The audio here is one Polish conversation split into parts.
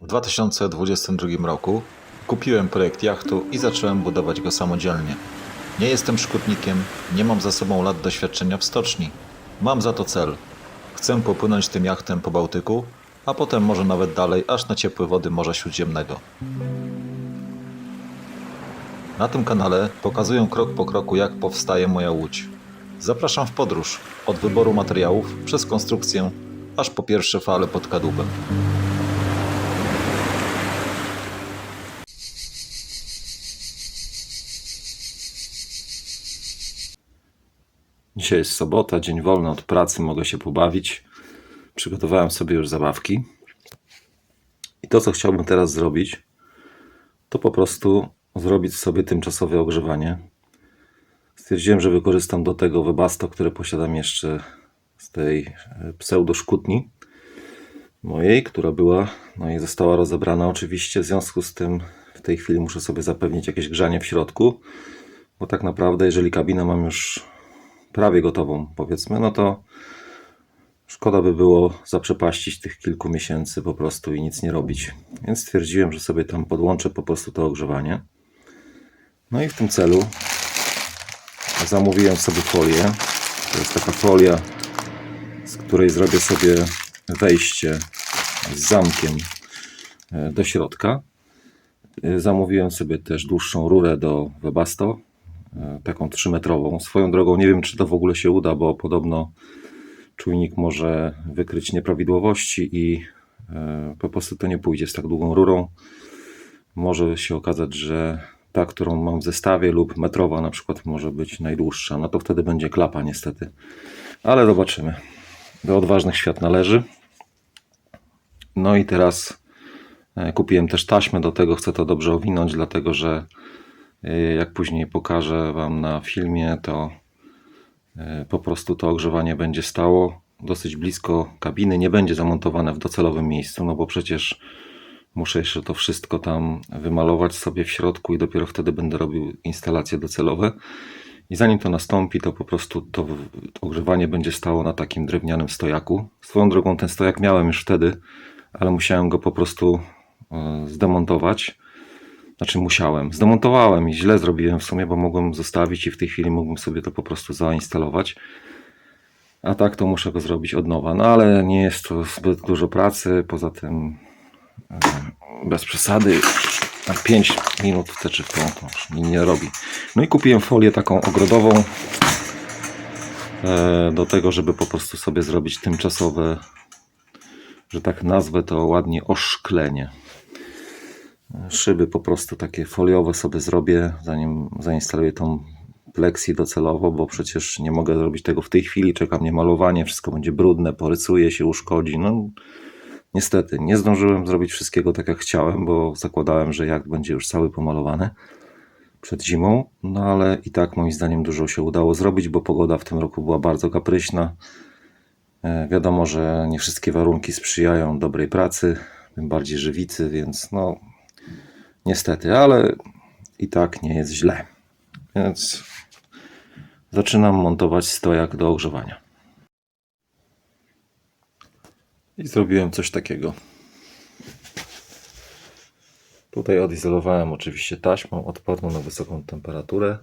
W 2022 roku kupiłem projekt jachtu i zacząłem budować go samodzielnie. Nie jestem szkutnikiem, nie mam za sobą lat doświadczenia w stoczni. Mam za to cel. Chcę popłynąć tym jachtem po Bałtyku, a potem może nawet dalej, aż na ciepłe wody Morza Śródziemnego. Na tym kanale pokazuję krok po kroku, jak powstaje moja łódź. Zapraszam w podróż od wyboru materiałów przez konstrukcję, aż po pierwsze fale pod kadłubem. Dzisiaj jest sobota, dzień wolny od pracy, mogę się pobawić. Przygotowałem sobie już zabawki. I to, co chciałbym teraz zrobić, to po prostu zrobić sobie tymczasowe ogrzewanie. Stwierdziłem, że wykorzystam do tego webasto, które posiadam jeszcze z tej e, pseudoszkutni mojej, która była, no i została rozebrana oczywiście. W związku z tym w tej chwili muszę sobie zapewnić jakieś grzanie w środku, bo tak naprawdę, jeżeli kabinę mam już prawie gotową, powiedzmy, no to szkoda by było zaprzepaścić tych kilku miesięcy po prostu i nic nie robić. Więc stwierdziłem, że sobie tam podłączę po prostu to ogrzewanie. No i w tym celu zamówiłem sobie folię. To jest taka folia, z której zrobię sobie wejście z zamkiem e, do środka. E, Zamówiłem sobie też dłuższą rurę do Webasto, taką 3-metrową. Swoją drogą nie wiem, czy to w ogóle się uda, bo podobno czujnik może wykryć nieprawidłowości i e, po prostu to nie pójdzie z tak długą rurą. Może się okazać, że ta, którą mam w zestawie lub metrowa na przykład może być najdłuższa. No to wtedy będzie klapa niestety. Ale zobaczymy. Do odważnych świat należy. No i teraz e, kupiłem też taśmę do tego, chcę to dobrze owinąć, dlatego że e, jak później pokażę Wam na filmie, to e, po prostu to ogrzewanie będzie stało dosyć blisko kabiny, nie będzie zamontowane w docelowym miejscu, no bo przecież muszę jeszcze to wszystko tam wymalować sobie w środku i dopiero wtedy będę robił instalacje docelowe. I zanim to nastąpi, to po prostu to ogrzewanie będzie stało na takim drewnianym stojaku. Swoją drogą ten stojak miałem już wtedy, ale musiałem go po prostu e, zdemontować. Znaczy musiałem. Zdemontowałem i źle zrobiłem w sumie, bo mogłem zostawić i w tej chwili mógłbym sobie to po prostu zainstalować. A tak to muszę go zrobić od nowa. No ale nie jest to zbyt dużo pracy. Poza tym e, bez przesady. Na 5 minut w czy w tą mi nie robi. No i kupiłem folię taką ogrodową e, do tego, żeby po prostu sobie zrobić tymczasowe, że tak nazwę to ładnie, oszklenie. Szyby po prostu takie foliowe sobie zrobię, zanim zainstaluję tą pleksję docelowo, bo przecież nie mogę zrobić tego w tej chwili. Czeka mnie malowanie, wszystko będzie brudne, porysuje się, uszkodzi. No, niestety, nie zdążyłem zrobić wszystkiego tak jak chciałem, bo zakładałem, że jacht będzie już cały pomalowany przed zimą. No ale i tak moim zdaniem dużo się udało zrobić, bo pogoda w tym roku była bardzo kapryśna. E, Wiadomo, że nie wszystkie warunki sprzyjają dobrej pracy, tym bardziej żywicy, więc no niestety, ale i tak nie jest źle. Więc zaczynam montować stojak do ogrzewania. I zrobiłem coś takiego. Tutaj odizolowałem oczywiście taśmą odporną na wysoką temperaturę.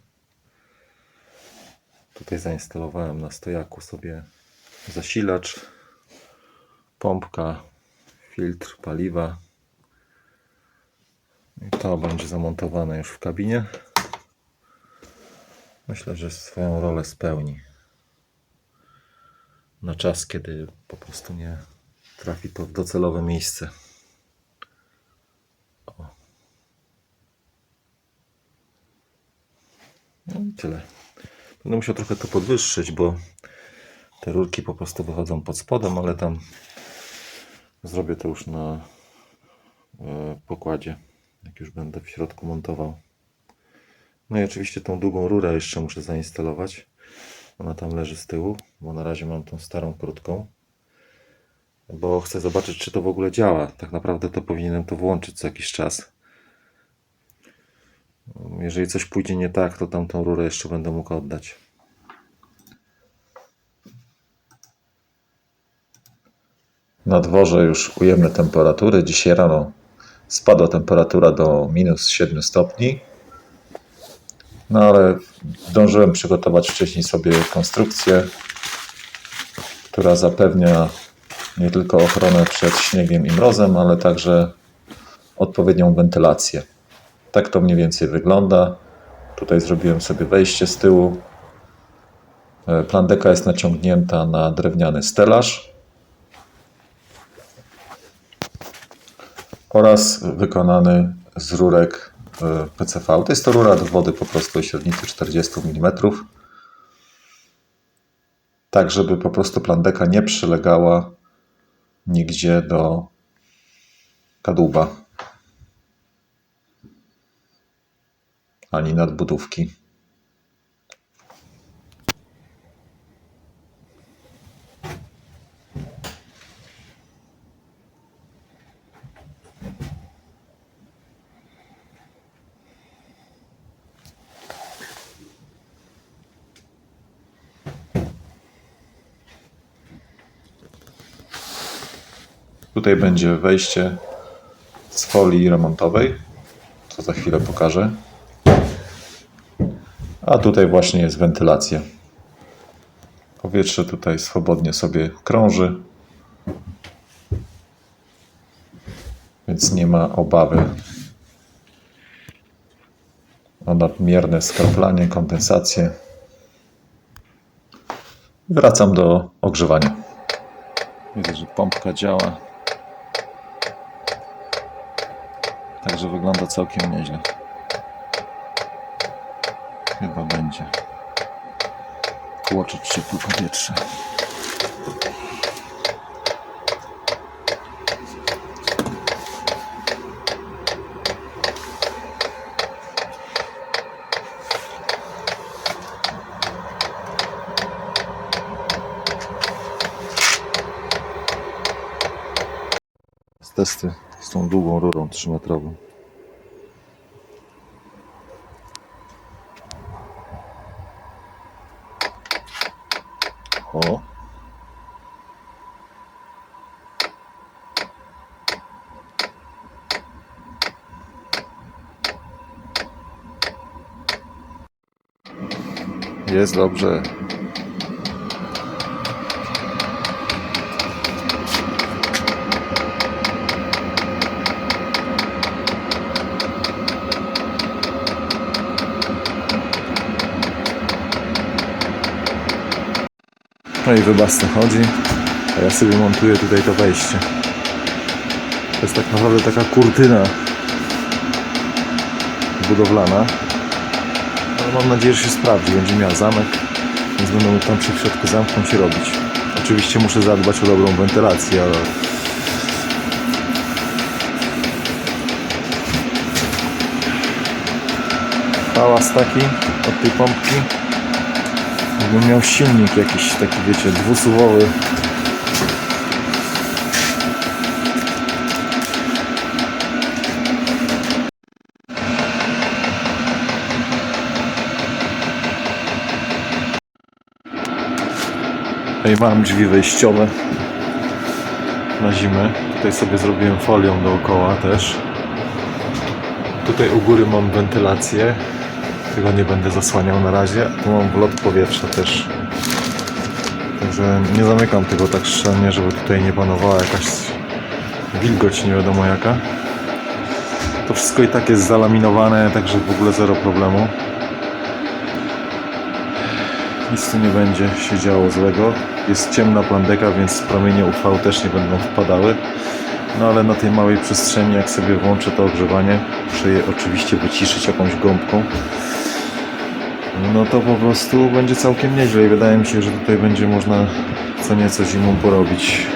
Tutaj zainstalowałem na stojaku sobie zasilacz, pompka, filtr paliwa. I to będzie zamontowane już w kabinie. Myślę, że swoją rolę spełni. Na czas, kiedy po prostu nie trafi to w docelowe miejsce. O. No i tyle. Będę musiał trochę to podwyższyć, bo te rurki po prostu wychodzą pod spodem, ale tam zrobię to już na e, pokładzie, jak już będę w środku montował. No i oczywiście tą długą rurę jeszcze muszę zainstalować. Ona tam leży z tyłu, bo na razie mam tą starą krótką. Bo chcę zobaczyć, czy to w ogóle działa. Tak naprawdę to powinienem to włączyć co jakiś czas. Jeżeli coś pójdzie nie tak, to tamtą rurę jeszcze będę mógł oddać. Na dworze już ujemne temperatury. Dzisiaj rano Spadła temperatura do minus 7 stopni. No ale zdążyłem przygotować wcześniej sobie konstrukcję, która zapewnia nie tylko ochronę przed śniegiem i mrozem, ale także odpowiednią wentylację. Tak to mniej więcej wygląda. Tutaj zrobiłem sobie wejście z tyłu. E, Plandeka jest naciągnięta na drewniany stelaż oraz wykonany z rurek e, PCV. To jest to rura do wody po prostu o średnicy 40 mm. Tak, żeby po prostu plandeka nie przylegała nigdzie do kadłuba ani nadbudówki. Tutaj będzie wejście z folii remontowej, co za chwilę pokażę. A tutaj właśnie jest wentylacja. Powietrze tutaj swobodnie sobie krąży, więc nie ma obawy o nadmierne skraplanie, kondensację. Wracam do ogrzewania. Widzę, że pompka działa. Także wygląda całkiem nieźle. Chyba będzie tłoczyć ciepłe powietrze. Testy tą długą rurą 3-metrową. O. Jest dobrze. No i wybasta chodzi, a ja sobie montuję tutaj to wejście. To jest tak naprawdę taka kurtyna budowlana. Ale mam nadzieję, że się sprawdzi. Będzie miała zamek, więc będę mógł tam w środku zamknąć i robić. Oczywiście muszę zadbać o dobrą wentylację, ale hałas taki od tej pompki. Jakbym miał silnik jakiś taki, wiecie, dwusuwowy. Tutaj mam drzwi wejściowe na zimę. Tutaj sobie zrobiłem folią dookoła też. Tutaj u góry mam wentylację. Tego nie będę zasłaniał na razie. Tu mam wlot powietrza też. Także nie zamykam tego tak szczelnie, żeby tutaj nie panowała jakaś wilgoć nie wiadomo jaka. To wszystko i tak jest zalaminowane, także w ogóle zero problemu. Nic tu nie będzie się działo złego. Jest ciemna plandeka, więc promienie UV też nie będą wpadały. No ale na tej małej przestrzeni, jak sobie włączę to ogrzewanie, muszę je oczywiście wyciszyć jakąś gąbką. No to po prostu będzie całkiem nieźle i wydaje mi się, że tutaj będzie można co nieco zimą porobić.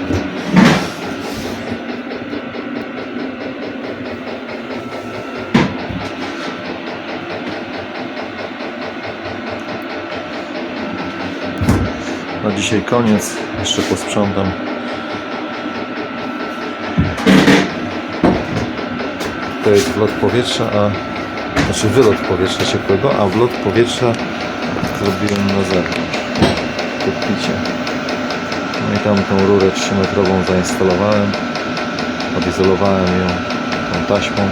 Na dzisiaj koniec. Jeszcze posprzątam. To jest wlot powietrza, a znaczy wylot powietrza ciepłego, a wlot powietrza zrobiłem na zewnątrz. Podpicie. No i tam tą rurę 3-metrową zainstalowałem. Odizolowałem ją tą taśmą.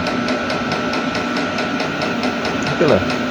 Tyle.